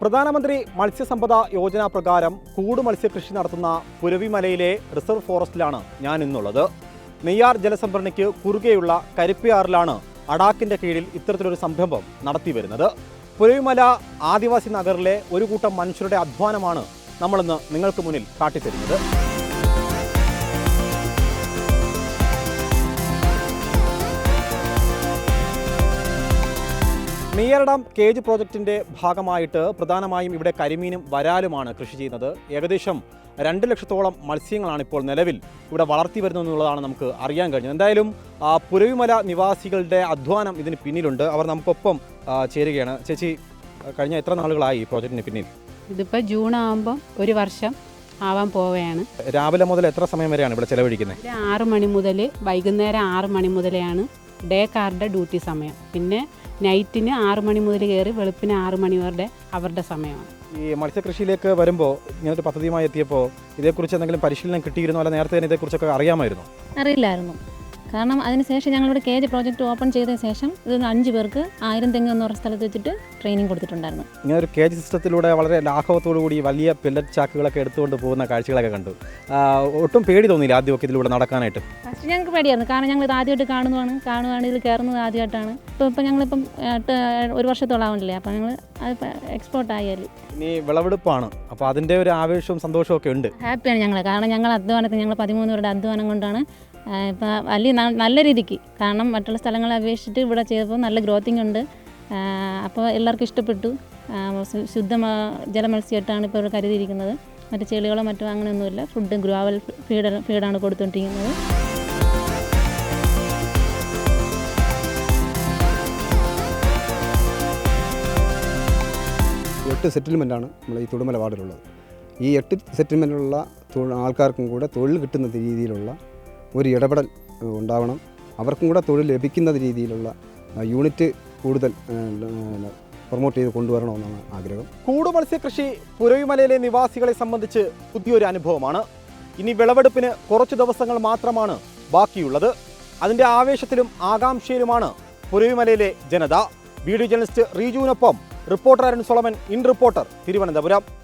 പ്രധാനമന്ത്രി മത്സ്യസമ്പദ യോജന പ്രകാരം കൂട് മത്സ്യകൃഷി നടത്തുന്ന പുരവിമലയിലെ റിസർവ് ഫോറസ്റ്റിലാണ് ഞാൻ ഇന്നുള്ളത്. നെയ്യാർ ജലസംഭരണിക്ക് കുറുകെയുള്ള കരിപ്പിയാറിലാണ് അടാക്കിന്റെ കീഴിൽ ഇത്തരത്തിലൊരു സംരംഭം നടത്തി വരുന്നത്. പുരവിമല ആദിവാസി നഗറിലെ ഒരു കൂട്ടം മനുഷ്യരുടെ അധ്വാനമാണ് നമ്മളിന്ന് നിങ്ങൾക്ക് മുന്നിൽ കാട്ടിത്തരുന്നത്. നെയ്യാർ ഡാം കേജ് പ്രോജക്റ്റിന്റെ ഭാഗമായിട്ട് പ്രധാനമായും ഇവിടെ കരിമീനും വരാലുമാണ് കൃഷി ചെയ്യുന്നത്. ഏകദേശം രണ്ട് ലക്ഷത്തോളം മത്സ്യങ്ങളാണ് ഇപ്പോൾ നിലവിൽ ഇവിടെ വളർത്തി വരുന്നത് എന്നുള്ളതാണ് നമുക്ക് അറിയാൻ കഴിഞ്ഞത്. എന്തായാലും പുരവിമല നിവാസികളുടെ അധ്വാനം ഇതിന് പിന്നിലുണ്ട്. അവർ നമുക്കൊപ്പം ചേരുകയാണ്. ചേച്ചി കഴിഞ്ഞ എത്ര നാളുകളായി ഈ പ്രോജക്റ്റിന് പിന്നിൽ? ഇതിപ്പോൾ ജൂൺ ആകുമ്പോൾ ഒരു വർഷം ആവാൻ പോവുകയാണ്. രാവിലെ മുതൽ എത്ര സമയം വരെയാണ് ഇവിടെ ചെലവഴിക്കുന്നത്? ആറ് മണി മുതൽ വൈകുന്നേരം ആറ് മണി മുതലെയാണ് ഡേ കാർഡ് ഡ്യൂട്ടി സമയം. പിന്നെ നൈറ്റിന് ആറ് മണി മുതൽ കയറി വെളുപ്പിന് ആറ് മണി വരെ അവരുടെ സമയമാണ്. ഈ മത്സ്യകൃഷിയിലേക്ക് വരുമ്പോൾ ഇങ്ങനൊരു പദ്ധതിയുമായി എത്തിയപ്പോൾ ഇതേക്കുറിച്ച് എന്തെങ്കിലും പരിശീലനം കിട്ടിയിരുന്നോ? അല്ല നേരത്തെ തന്നെ ഇതേക്കുറിച്ചൊക്കെ അറിയാമായിരുന്നു? അറിയില്ലായിരുന്നു. കാരണം അതിനുശേഷം ഞങ്ങളിവിടെ കെ ജി പ്രോജക്റ്റ് ഓപ്പൺ ചെയ്ത ശേഷം ഇത് അഞ്ച് പേർക്ക് ആയിരം തെങ്ങ് എന്ന് പറഞ്ഞ സ്ഥലത്ത് വെച്ചിട്ട് ട്രെയിനിങ് കൊടുത്തിട്ടുണ്ടായിരുന്നു. ഇങ്ങനെ ഒരു കെ ജി സിസ്റ്റത്തിലൂടെ വളരെ ലാഘവത്തോടു കൂടി വലിയ പില്ലറ്റ് ചാക്കുകളൊക്കെ എടുത്തുകൊണ്ട് പോകുന്ന കാഴ്ചകളൊക്കെ കണ്ടു. ഒട്ടും പേടി തോന്നിയില്ല ആദ്യമൊക്കെ ഇതിലൂടെ നടക്കാനായിട്ട്? ഫസ്റ്റ് ഞങ്ങൾക്ക് പേടിയായിരുന്നു. കാരണം ഞങ്ങൾ ഇത് ആദ്യമായിട്ട് കാണുന്നതാണ്. കാണുകയാണ് ഇതിൽ കയറുന്നത് ആദ്യമായിട്ടാണ്. ഇപ്പോൾ ഇപ്പം ഞങ്ങളിപ്പം എട്ട് ഒരു വർഷത്തോളം ആവണില്ലേ? അപ്പോൾ ഞങ്ങൾ അത് എക്സ്പോർട്ട് ആയാലും. ഇനി വിളവെടുപ്പാണ്. അപ്പോൾ അതിന്റെ ഒരു ആവേശവും സന്തോഷവും ഒക്കെ ഉണ്ട്. ഹാപ്പിയാണ് ഞങ്ങൾ കാരണം ഞങ്ങൾ അധ്വാനത്തിന് ഞങ്ങൾ പതിമൂന്ന് പേരുടെ അധ്വാനം കൊണ്ടാണ് ഇപ്പം വലിയ നല്ല രീതിക്ക്. കാരണം മറ്റുള്ള സ്ഥലങ്ങളെ അപേക്ഷിച്ചിട്ട് ഇവിടെ ചെയ്തപ്പോൾ നല്ല ഗ്രോത്തിങ് ഉണ്ട്. അപ്പോൾ എല്ലാവർക്കും ഇഷ്ടപ്പെട്ടു. ശുദ്ധ ജലമത്സ്യമായിട്ടാണ് ഇപ്പോൾ ഇവിടെ കരുതിയിരിക്കുന്നത്. മറ്റു ചെളികളോ മറ്റോ അങ്ങനെയൊന്നുമില്ല. ഫുഡ് ഗ്രോവൽ ഫീഡ് ഫീഡാണ് കൊടുത്തുകൊണ്ടിരിക്കുന്നത് എട്ട് സെറ്റിൽമെന്റാണ് നമ്മൾ ഈ തുടുമല വാർഡിലുള്ളത്. ഈ എട്ട് സെറ്റിൽമെന്റിലുള്ള ആൾക്കാർക്കും കൂടെ തൊഴിൽ കിട്ടുന്ന രീതിയിലുള്ള ഒരു ഇടപെടൽ ഉണ്ടാവണം. അവർക്കും കൂടെ തൊഴിൽ ലഭിക്കുന്ന രീതിയിലുള്ള യൂണിറ്റ് കൂടുതൽ പ്രൊമോട്ട് ചെയ്ത് കൊണ്ടുവരണമെന്നാണ് ആഗ്രഹം. കൂട് മത്സ്യകൃഷി പുരവിമലയിലെ നിവാസികളെ സംബന്ധിച്ച് പുതിയൊരു അനുഭവമാണ്. ഇനി വിളവെടുപ്പിന് കുറച്ച് ദിവസങ്ങൾ മാത്രമാണ് ബാക്കിയുള്ളത്. അതിന്റെ ആവേശത്തിലും ആകാംക്ഷയിലുമാണ് പുരവിമലയിലെ ജനത. Video journalist റീജുവിനൊപ്പം reporter Arun Solomon in reporter Thiruvananthapuram.